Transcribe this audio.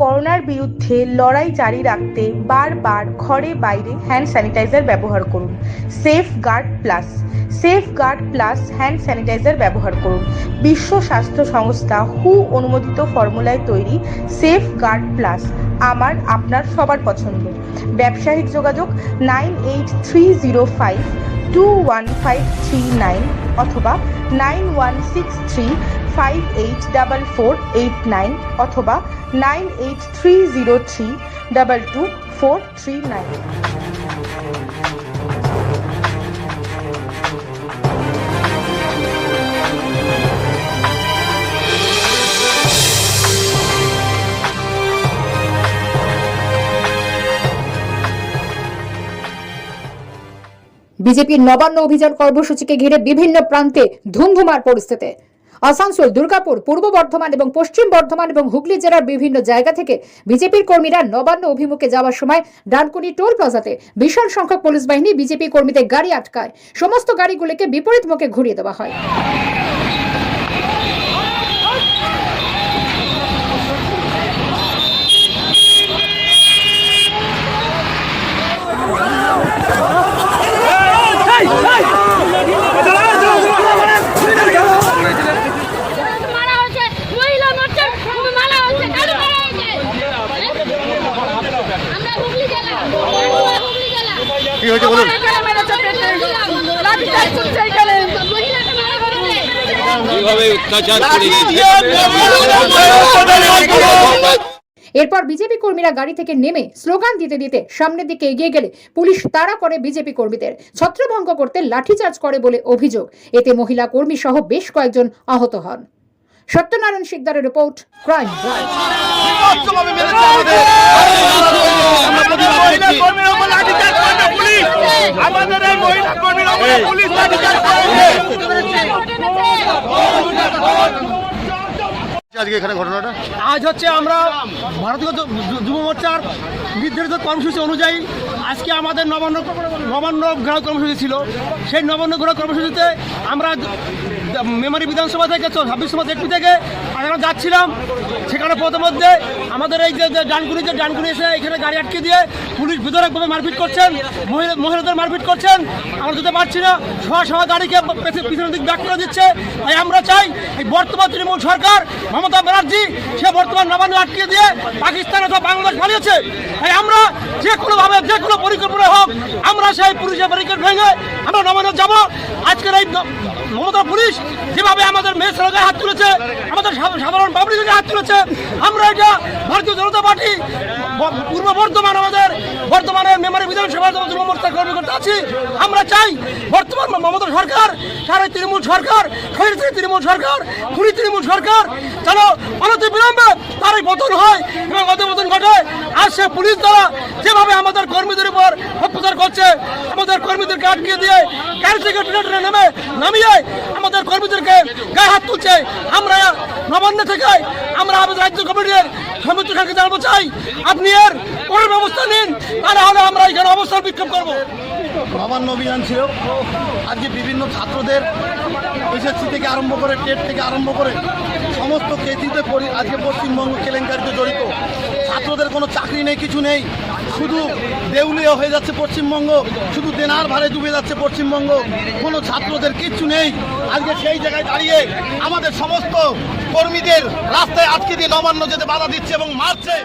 করোনার বিরুদ্ধে লড়াই জারি রাখতে বারবার ঘরে বাইরে হ্যান্ড স্যানিটাইজার ব্যবহার করুন। Safeguard plus Safeguard plus hand sanitiser ব্যবহার করুন। বিশ্ব স্বাস্থ্য সংস্থা হু অনুমোদিত ফর্মুলায় তৈরি সেফ গার্ড প্লাস আমার, আপনার, সবার পছন্দ ব্যবসায়িক যোগাযোগ nine eight three zero five two one five three nine অথবা nine one six three five eight double four eight nine অথবা nine eight three zero three double two four three nine বিজেপির নবান্ন অভিযান কর্মসূচিকে ঘিরে বিভিন্ন প্রান্তে ধুমধুমার পরিস্থিতি। আসানসোল, দুর্গাপুর, পূর্ব বর্ধমান এবং পশ্চিম বর্ধমান এবং হুগলি জেলার বিভিন্ন জায়গা থেকে বিজেপির কর্মীরা নবান্ন অভিমুখে যাওয়ার সময় ডানকুনি টোল প্লাজাতে বিশাল সংখ্যক পুলিশ বাহিনী বিজেপি কর্মীদের গাড়ি আটকায়। সমস্ত গাড়িগুলিকে বিপরীত মুখে ঘুরিয়ে দেওয়া হয় মারা হয়েছে মহিলা মোর্চার মারা হয়েছে কেন মারা হয়েছে আমরা হুগলি জেলা আমরা হুগলি জেলা কি হয়েছে বলুন। এরপর বিজেপি কর্মীরা গাড়ি থেকে নেমে স্লোগান দিতে দিতে সামনের দিকে এগিয়ে গেলে পুলিশ তাড়া করে বিজেপি কর্মীদের ছত্রভঙ্গ করতে লাঠিচার্জ করে বলে অভিযোগ। এতে মহিলা কর্মী সহ বেশ কয়েকজন আহত হন। সত্যনারায়ণ শিকদারের রিপোর্ট ক্রাইম ব্রাঞ্চ আমাদের এই মহিলা কর্মীর উপরে পুলিশ লাঠিচার্জ আজকে এখানে ঘটনাটা? আজ হচ্ছে আমরা ভারতীয় যুব মোর্চার নির্ধারিত কর্মসূচি অনুযায়ী আজকে আমাদের নবান্ন নবান্ন গ্রাহক কর্মসূচি ছিল। সেই নবান্ন গ্রাহক কর্মসূচিতে আমরা মেমারি বিধানসভা থেকে ছাব্বিশ সভা একটু থেকে আমরা যাচ্ছিলাম, সেখানে প্রথমধ্যে আমাদের এই যে ডানকুনি যে ডানকুনি এসে এখানে গাড়ি আটকে দিয়ে পুলিশ বিধারকভাবে মারপিট করছেন মহিলা মহিলাদের মারপিট করছেন। আমরা যেতে পারছি না। সভা সভা গাড়িকে পেছনে- পিছনের দিক ব্যাক করে দিচ্ছে। তাই আমরা চাই এই বর্তমান তৃণমূল সরকার, মমতা ব্যানার্জি, সে বর্তমান নবান্ন আটকে দিয়ে পাকিস্তান অথবা বাংলাদেশ বানিয়েছে। তাই আমরা যে কোনোভাবে, যে কোনো পরিকল্পনা হোক, আমরা সেই পুলিশের ব্যারিকেড ভেঙে আমরা নবান্ন যাব। আজকের এই মমতা পুলিশ যেভাবে আমাদের মেয়ে সড়কে হাত তুলেছে, আমাদের সাধারণ পাবলিকের হাত তুলেছে, আমরা এটা ভারতীয় জনতা পার্টি পূর্ব বর্ধমান আমাদের মেমারি বিধানসভা মোর্চার কর্মকর্তা আছি, আমরা চাই বর্তমান মমতা সরকার সারা তৃণমূল সরকার স্বৈরাচারী তৃণমূল সরকার, খুনি তৃণমূল সরকার যেন অনতি বিলম্বে তার এই পতন হয় এবং অধপতন ঘটে আর সে পুলিশ দ্বারা যেভাবে আমাদের কর্মীদের উপর অত্যাচার করছে, আমাদের কর্মীদেরকে আটকে দিয়ে গাড়ি থেকে টেনে নেমে নামিয়ে আমাদের কর্মীদেরকে গায়ে হাত তুলছে। আমরা নবান্ন থেকে আমরা আমাদের রাজ্য কমিটির সমিতি সরকারকে জানাব চাই। আপনি এর কোনো ব্যবস্থা নিন, তা না হলে আমরা এখানে অবস্থান বিক্ষোভ করব। নবান্ন অভিযান ছিল। আজকে বিভিন্ন ছাত্রদের এসএসসি থেকে আরম্ভ করে টেট থেকে আরম্ভ করে সমস্ত কেজিতে আজকে পশ্চিমবঙ্গ কেলেঙ্কারিতে জড়িত। ছাত্রদের কোনো চাকরি নেই, কিছু নেই। শুধু দেউলিয়া হয়ে যাচ্ছে পশ্চিমবঙ্গ, শুধু দেনার ভারে ডুবে যাচ্ছে পশ্চিমবঙ্গ। কোনো ছাত্রদের কিচ্ছু নেই। আজকে সেই জায়গায় দাঁড়িয়ে আমাদের সমস্ত কর্মীদের রাস্তায় আটকে দিয়ে নবান্ন যেতে বাধা দিচ্ছে এবং মারছে।